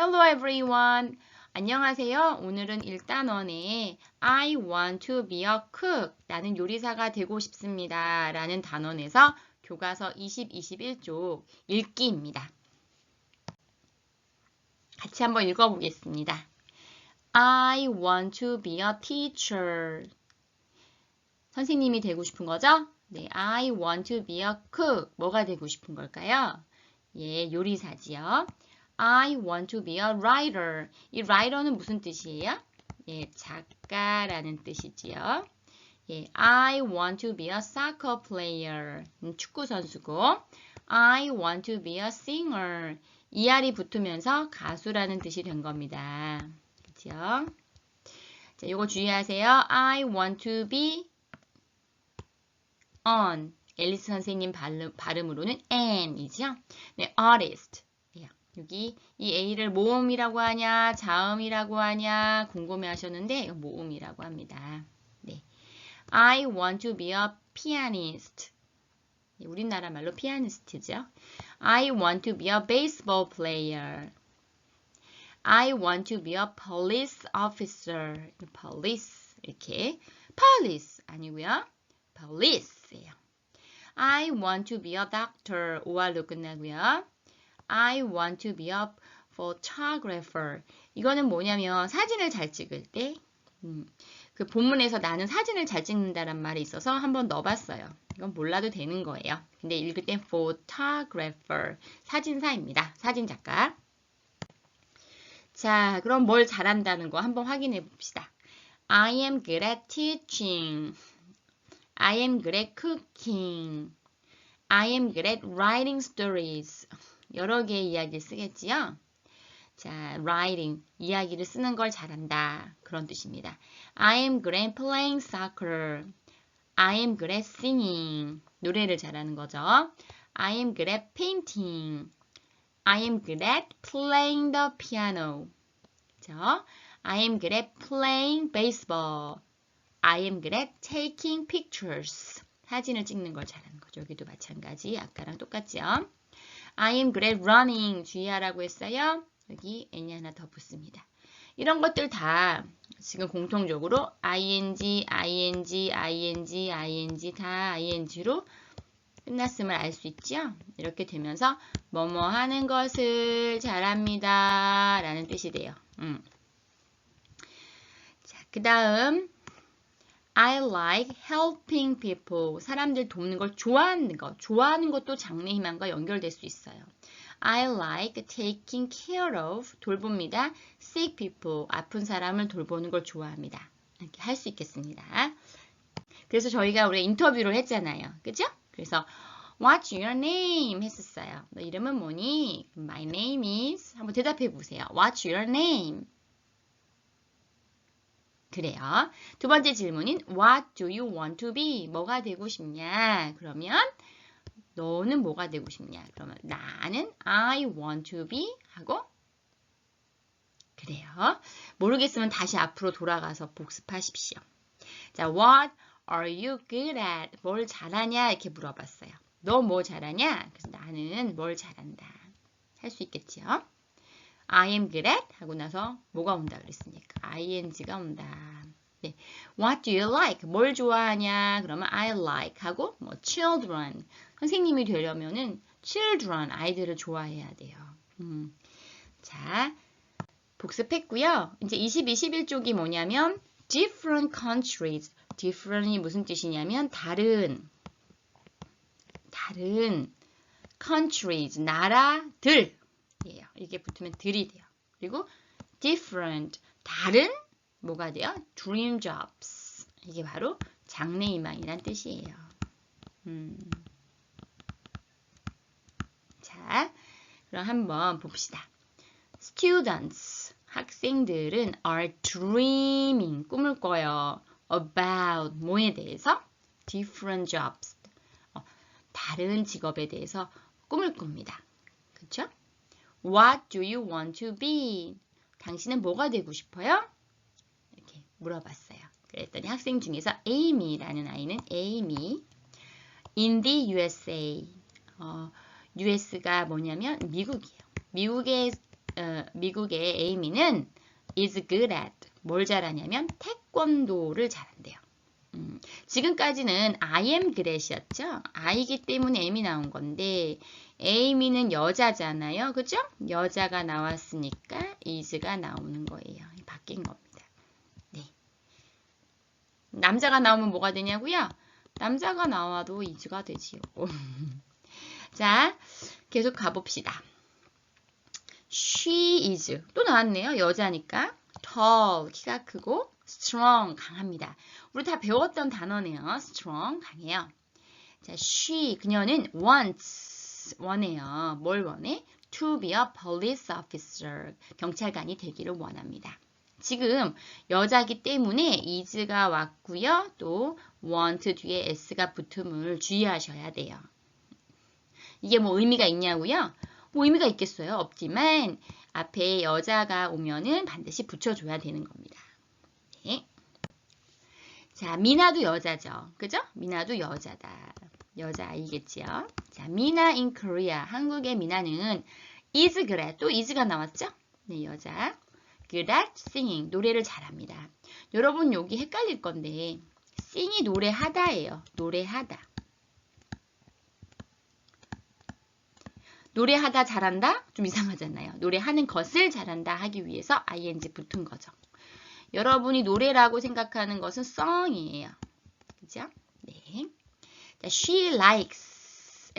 Hello everyone. 안녕하세요. 오늘은 1단원에 I want to be a cook. 나는 요리사가 되고 싶습니다. 라는 단원에서 교과서 20, 21쪽 읽기입니다. 같이 한번 읽어보겠습니다. I want to be a teacher. 선생님이 되고 싶은 거죠? 네, I want to be a cook. 뭐가 되고 싶은 걸까요? 예, 요리사지요. I want to be a writer. 이 writer는 무슨 뜻이에요? 예, 작가라는 뜻이지요. 예, I want to be a soccer player. 음, 축구 선수고. I want to be a singer. 이알이 붙으면서 가수라는 뜻이 된 겁니다. 그죠? 자, 이거 주의하세요. I want to be on. 앨리스 선생님 발음, 발음으로는 an이죠. 네, artist. 예, 여기 이 A를 모음이라고 하냐, 자음이라고 하냐 궁금해 하셨는데 모음이라고 합니다. 네. I want to be a pianist. 예, 우리나라 말로 피아니스트죠. I want to be a baseball player. I want to be a police officer. police 이렇게 police 아니고요. police예요. I want to be a doctor. OR로 끝나고요. I want to be a photographer. 이거는 뭐냐면 사진을 잘 찍을 때, 음, 그 본문에서 나는 사진을 잘 찍는다란 말이 있어서 한번 넣어봤어요. 이건 몰라도 되는 거예요. 근데 읽을 땐 photographer, 사진사입니다. 사진작가. 자, 그럼 뭘 잘한다는 거 한번 확인해 봅시다. I am good at teaching. I am good at cooking. I am good at writing stories. 여러 개의 이야기를 쓰겠지요? 자, writing, 이야기를 쓰는 걸 잘한다. 그런 뜻입니다. I am good at playing soccer. I am good at singing. 노래를 잘하는 거죠. I am good at painting. I am good at playing the piano. 그죠? I am good at playing baseball. I am good at taking pictures. 사진을 찍는 걸 잘하는 거죠. 여기도 마찬가지. 아까랑 똑같죠? I am good at running. 주의하라고 했어요. 여기 n이 하나 더 붙습니다. 이런 것들 다 지금 공통적으로 ing, ing, ing, ing 다 ing로 끝났음을 알 수 있죠? 이렇게 되면서 뭐뭐 하는 것을 잘합니다. 라는 뜻이 돼요. 음. 자, 그 다음 I like helping people. 사람들 돕는 걸 좋아하는 것. 좋아하는 것도 장래 희망과 연결될 수 있어요. I like taking care of. 돌봅니다. sick people. 아픈 사람을 돌보는 걸 좋아합니다. 이렇게 할 수 있겠습니다. 그래서 저희가 우리 인터뷰를 했잖아요. 그죠? 그래서 What's your name? 했었어요. 너 이름은 뭐니? My name is. 한번 대답해 보세요. What's your name? 그래요. 두 번째 질문인 What do you want to be? 뭐가 되고 싶냐? 그러면 너는 뭐가 되고 싶냐? 그러면 나는 I want to be 하고 그래요. 모르겠으면 다시 앞으로 돌아가서 복습하십시오. 자, What are you good at? 뭘 잘하냐? 이렇게 물어봤어요. 너 뭐 잘하냐? 그래서 나는 뭘 잘한다. 할 수 있겠지요? I am at 하고 나서 뭐가 온다 그랬으니까 ing가 온다. 네. What do you like? 뭘 좋아하냐? 그러면 I like 하고 뭐 children. 선생님이 되려면은 children 아이들을 좋아해야 돼요. 음. 자, 복습했고요. 이제 20, 21쪽이 뭐냐면 different countries. different이 무슨 뜻이냐면 다른 다른 countries 나라들 이에요. 이게 붙으면 들이 돼요. 그리고 different 다른 뭐가 돼요? dream jobs 이게 바로 장래희망이란 뜻이에요. 음. 자, 그럼 한번 봅시다. students 학생들은 are dreaming 꿈을 꿔요. about 뭐에 대해서? different jobs 어, 다른 직업에 대해서 꿈을 꿉니다. 그렇죠? What do you want to be? 당신은 뭐가 되고 싶어요? 이렇게 물어봤어요. 그랬더니 학생 중에서 Amy라는 아이는 Amy in the USA 어, US가 뭐냐면 미국이에요. 미국에 어, 미국의 에이미는 is good at 뭘 잘하냐면 태권도를 잘한대요. 음, 지금까지는 I am good이었죠. I기 때문에 M이 나온 건데 에이미는 여자잖아요. 그죠? 여자가 나왔으니까 is가 나오는 거예요. 바뀐 겁니다. 네. 남자가 나오면 뭐가 되냐고요? 남자가 나와도 is가 되지요. 자, 계속 가봅시다. She is 또 나왔네요. 여자니까 tall 키가 크고 strong 강합니다. 우리 다 배웠던 단어네요. strong 강해요. 자, she 그녀는 wants 원해요. 뭘 원해? to be a police officer 경찰관이 되기를 원합니다. 지금 여자기 때문에 is가 왔고요. 또 want 뒤에 s가 붙음을 주의하셔야 돼요. 이게 뭐 의미가 있냐고요? 뭐 의미가 있겠어요? 없지만 앞에 여자가 오면은 반드시 붙여줘야 되는 겁니다. 네. 자, 미나도 여자죠. 그죠? 미나도 여자다. 여자 아이겠지요? 자, 미나 in Korea. 한국의 미나는 is good. 또 is가 나왔죠? 네, 여자. good at singing. 노래를 잘합니다. 여러분 여기 헷갈릴 건데 sing이 노래하다예요. 노래하다. 노래하다 잘한다? 좀 이상하잖아요. 노래하는 것을 잘한다 하기 위해서 ing 붙은 거죠. 여러분이 노래라고 생각하는 것은 song이에요. 그죠? 네. 자, she likes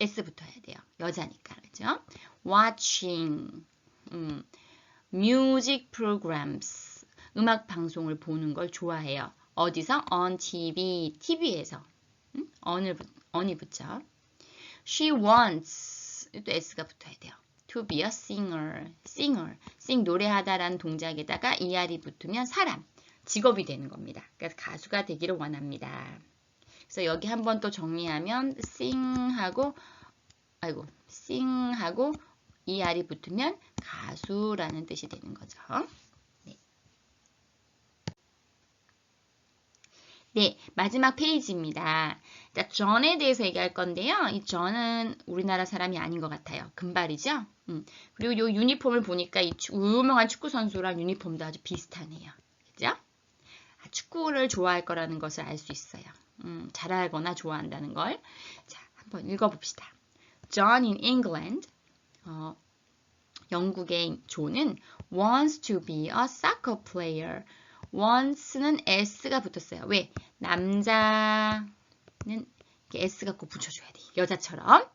s 붙어야 돼요. 여자니까. 그죠? watching 음, music programs 음악 방송을 보는 걸 좋아해요. 어디서? on TV, TV에서. 음? on을, on이 붙죠. She wants 또 s가 붙어야 돼요. to be a singer, singer, sing 노래하다라는 동작에다가 er이 붙으면 사람, 직업이 되는 겁니다. 그래서 가수가 되기를 원합니다. 그래서 여기 한번 또 정리하면 sing하고 아이고 sing하고 er이 붙으면 가수라는 뜻이 되는 거죠. 네, 마지막 페이지입니다. 자, 전에 대해서 얘기할 건데요. 이 전은 우리나라 사람이 아닌 것 같아요. 금발이죠? 음. 그리고 이 유니폼을 보니까 이 유명한 축구 선수랑 유니폼도 아주 비슷하네요. 그죠? 아, 축구를 좋아할 거라는 것을 알 수 있어요. 음, 잘 알거나 좋아한다는 걸. 자, 한번 읽어봅시다. John in England. 어, 영국의 존은 wants to be a soccer player. wants는 s가 붙었어요. 왜? 남자는 s가 꼭 붙여줘야 돼. 여자처럼.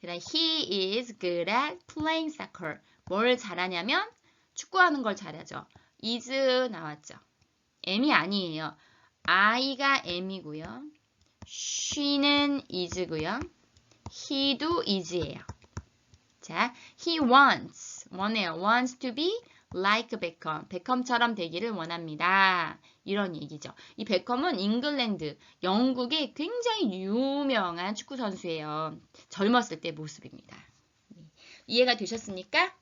그 다음 he is good at playing soccer. 뭘 잘하냐면 축구하는 걸 잘하죠. is 나왔죠. m이 아니에요. I가 m이고요. she는 is고요. he도 is예요. 자, he wants, 원해요. wants to be like 베컴, 베컴처럼 되기를 원합니다. 이런 얘기죠. 이 베컴은 잉글랜드, 영국의 굉장히 유명한 축구 선수예요. 젊었을 때 모습입니다. 네. 이해가 되셨습니까?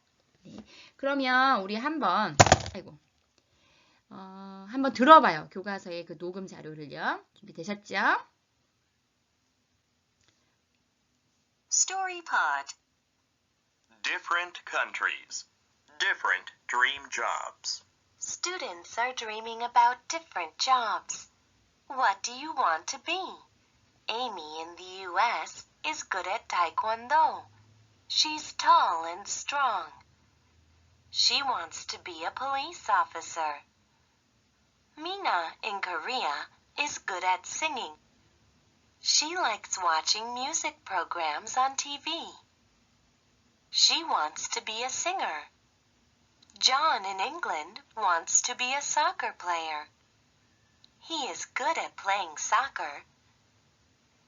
네. 그러면 우리 한번 아이고 어, 한번 들어봐요. 교과서의 그 녹음 자료를요. 준비되셨죠? Story Pod Different countries. different dream jobs. Students are dreaming about different jobs. What do you want to be? Amy in the U.S. is good at Taekwondo. She's tall and strong. She wants to be a police officer. Mina in Korea is good at singing. She likes watching music programs on TV. She wants to be a singer. John in England wants to be a soccer player. He is good at playing soccer.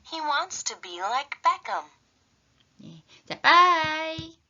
He wants to be like Beckham. 자, bye.